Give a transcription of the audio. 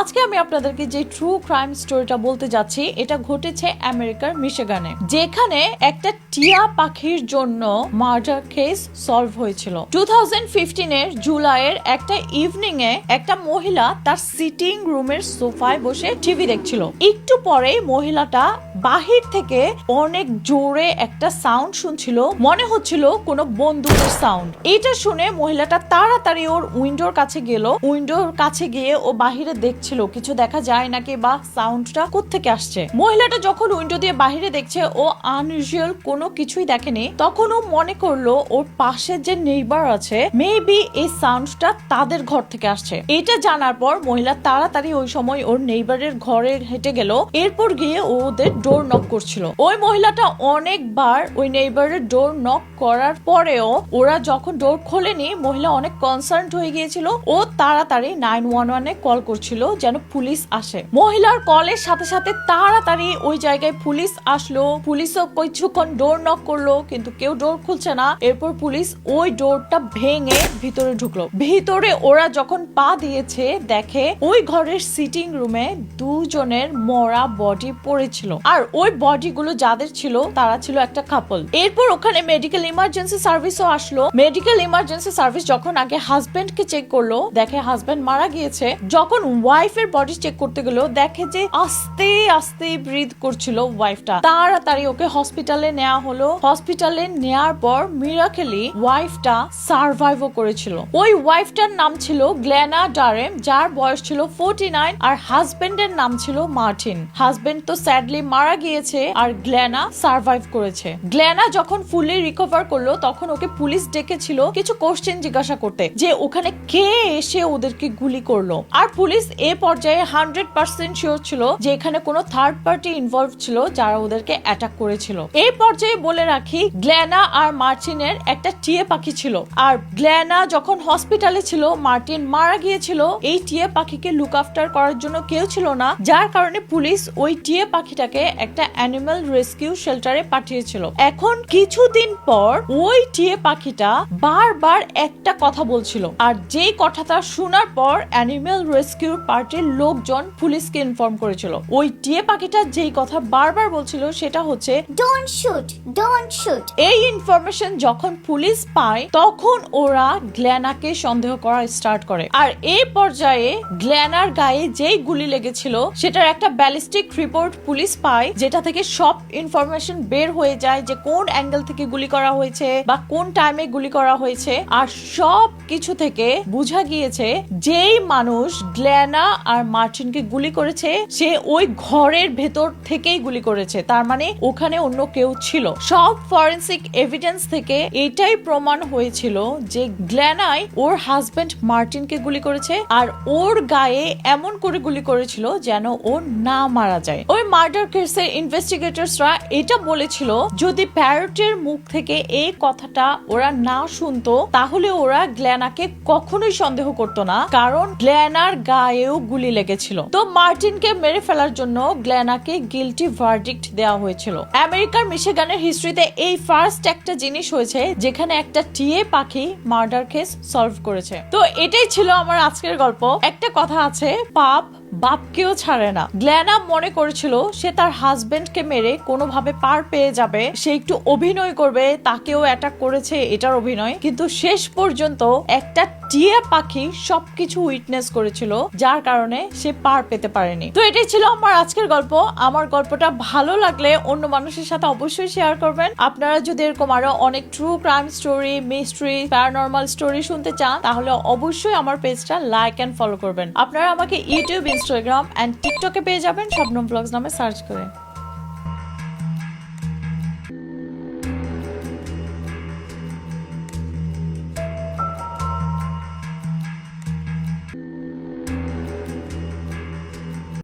আজকে আমি আপনাদেরকে যে ট্রু ক্রাইম স্টোরিটা বলতে যাচ্ছি, এটা ঘটেছে আমেরিকার মিশেগানে যেখানে একটা টিয়া পাখির জন্য মার্ডার কেস সলভ হয়েছিল। টু থাউজেন্ড ফিফটিনের জুলাইয়ের একটা ইভিনিং এ একটা মহিলা তার সিটিং রুমের সোফায় বসে টিভি দেখছিল। একটু পরে মহিলাটা বাহির থেকে অনেক জোরে একটা সাউন্ড শুনছিল। মনে হচ্ছিল কোনো বন্দুকের সাউন্ড এটা শুনে মহিলাটা তাড়াতাড়ি ওর উইন্ডোর কাছে গেল। উইন্ডোর কাছে গিয়ে ও বাহিরে দেখছিল, কিছু দেখা যায় নাকি বা সাউন্ডটা কোত্থেকে আসছে। মহিলাটা যখন উইন্ডো দিয়ে বাহিরে দেখছে, ও আনইউজুয়াল কোনো কিছুই দেখেনি। তখন ও মনে করল ওর পাশে যে নেইবার আছে মেবি এই সাউন্ডটা তাদের ঘর থেকে আসছে। এটা জানার পর মহিলা তাড়াতাড়ি ওই সময় ওর নেইবারের ঘরে হেঁটে গেল। এরপর গিয়ে ওদের ডোর নক করছিল। ওই মহিলাটা অনেকবার ওই নেইবারের ডোর নক করার পরেও ওরা যখন ডোর খোলেনি, মহিলা অনেক কনসার্ন হয়ে গিয়েছিল। ও তাড়াতাড়ি নাইন ওয়ান ওয়ানে কল করছিল যেন পুলিশ আসে। মহিলার কলের সাথে সাথে তাড়াতাড়ি ওই জায়গায় পুলিশ আসলো। পুলিশও কিছুক্ষণ ডোর নক করল, কিন্তু কেউ ডোর খুলছে না। এরপর পুলিশ ওই ডোরটা ভেঙে ভিতরে ঢুকলো। ভিতরে ওরা যখন পা দিয়েছে, দেখে ওই ঘরের সিটিং রুমে দুজনের মরা বডি পড়েছিল। আর ওই বডিগুলো যাদের ছিল, তারা ছিল একটা কাপল এরপর ওখানে মেডিকেল ইমার্জেন্সি সার্ভিসও আসলো। মেডিকেল ইমার্জেন্সি সার্ভিস যখন আগে হাজবেন্ড কে চেক করল, দেখে হাজবেন্ড মারা গিয়েছে। যখন ওয়াইফের বডি চেক করতে গেলো, দেখে যে আস্তে আস্তে ব্রিথ করছিল ওয়াইফটা তাড়াতাড়ি ওকে হসপিটালে নেওয়া হলো। হসপিটালে নেওয়ার পর মিরাকেলি ওয়াইফটা সার্ভাইভও করেছিল। ওই ওয়াইফটার নাম ছিল গ্ল্যানা ডারেম, যার বয়স ছিল ফোর্টি নাইন আর হাজবেন্ডের নাম ছিল মার্টিন। হাজবেন্ড তো স্যাডলি মারা গিয়েছে আর গ্ল্যানা সার্ভাইভ করেছে। গ্ল্যানা যখন ফুললি রিকভার করল, তখন ওকে পুলিশ ডেকেছিল কিছু কোশ্চেন জিজ্ঞাসা করতে, যে ওখানে কে এসে ওদেরকে গুলি করল? আর পুলিশ এ পর্যায়ে হান্ড্রেড পার্সেন্ট শিওর ছিল যে এখানে কোনো থার্ড পার্টি ইনভলভ ছিল যারা ওদেরকে অ্যাটাক করেছিল। এই পর্যায়ে বলে রাখি, গ্ল্যানা আর মার্টিনের একটা টিয়ে পাখি ছিল। আর গ্ল্যানা যখন হসপিটালে ছিল, মার্টিন মারা গিয়েছিল। এই টিয়ে পাখিকে লুক আফটার করার জন্য কেউ ছিল না, যার কারণে পুলিশ ওই টিয়ে পাখিটাকে একটা অ্যানিমাল রেস্কিউ শেল্টারে পাঠিয়েছিল এখন কিছুদিন পর ওই টিয়ে পাখিটা বারবার একটা কথা বলছিল আর যেই কথাটা শোনার পর অ্যানিমাল রেস্কিউ পার্টির লোকজন পুলিশকে ইনফর্ম করেছিল ওই টিয়ে পাখিটা যেই কথা বারবার বলছিল সেটা হচ্ছে Don't shoot! Don't shoot! এই ইনফরমেশন যখন পুলিশ পায় তখন ওরা গ্ল্যানাকে সন্দেহ করা স্টার্ট করে আর এই পর্যায়ে গ্ল্যানার গায়ে যেই গুলি লেগেছিল সেটার একটা ব্যালিস্টিক রিপোর্ট পুলিশ পায় যেটা থেকে সব ইনফরমেশন বের হয়ে যায় যে কোন অ্যাঙ্গেল থেকে গুলি করা হয়েছে বা কোন টাইমে গুলি করা হয়েছে। আর সব কিছু থেকে বোঝা গিয়েছে যেই মানুষ গ্ল্যানা আর মার্টিনকে গুলি করেছে, সে ওই ঘরের ভেতর থেকেই গুলি করেছে। তার মানে ওখানে অন্য কেউ ছিল। সব ফরেন্সিক এভিডেন্স থেকে এটাই প্রমাণ হয়েছিল যে গ্ল্যানাই ওর হাজবেন্ড মার্টিনকে গুলি করেছে আর ওর গায়ে এমন করে গুলি করেছিল যেন ও না মারা যায়। ওই মার্ডার কেসের ইনভেস্টিগেটরসরা এটা বলেছিল, যদি প্যারটের মুখ থেকে এই কথাটা ওরা না শুনতো, তাহলে ওরা গ্ল্যানাকে কখনোই সন্দেহ করতো না, কারণ গ্ল্যানার গায়েও গুলি লেগেছিল। তো মার্টিনকে মেরে ফেলার জন্য গ্ল্যানাকে গিলটি ভার্ডিক্ট দেওয়া হয়েছিল। আমেরিকার মিশেগানের হিস্ট্রিতে এই ফার্স্ট একটা জিনিস হয়েছে, যেখানে একটা টিএ পাখি মার্ডার কেস সলভ করেছে। তো এটাই ছিল আমার আজকের গল্প। একটা কথা আছে, পাপ বাপকেও ছাড়ে না। গ্ল্যানা মনে করেছিল সে তার হাজবেন্ডকে মেরে কোনোভাবে পার পেয়ে যাবে। সে একটু অভিনয় করবে, তাকেও অ্যাটাক করেছে, এটার অভিনয়। কিন্তু শেষ পর্যন্ত একটা টিয়া পাখি সবকিছু উইটনেস করেছিল, যার কারণে সে পার পেতে পারেনি। তো এটাই ছিল আমার আজকের গল্প। আমার গল্পটা ভালো লাগলে অন্য মানুষের সাথে অবশ্যই শেয়ার করবেন। আপনারা যদি এরকম আরও অনেক true crime story mystery paranormal story শুনতে চান, তাহলে অবশ্যই আমার পেজটা লাইক এন্ড ফলো করবেন। আপনারা আমাকে ইউটিউব ইনস্টাগ্রাম এন্ড টিকটকে পেয়ে যাবেন। শবনম ব্লগস নামে সার্চ করে।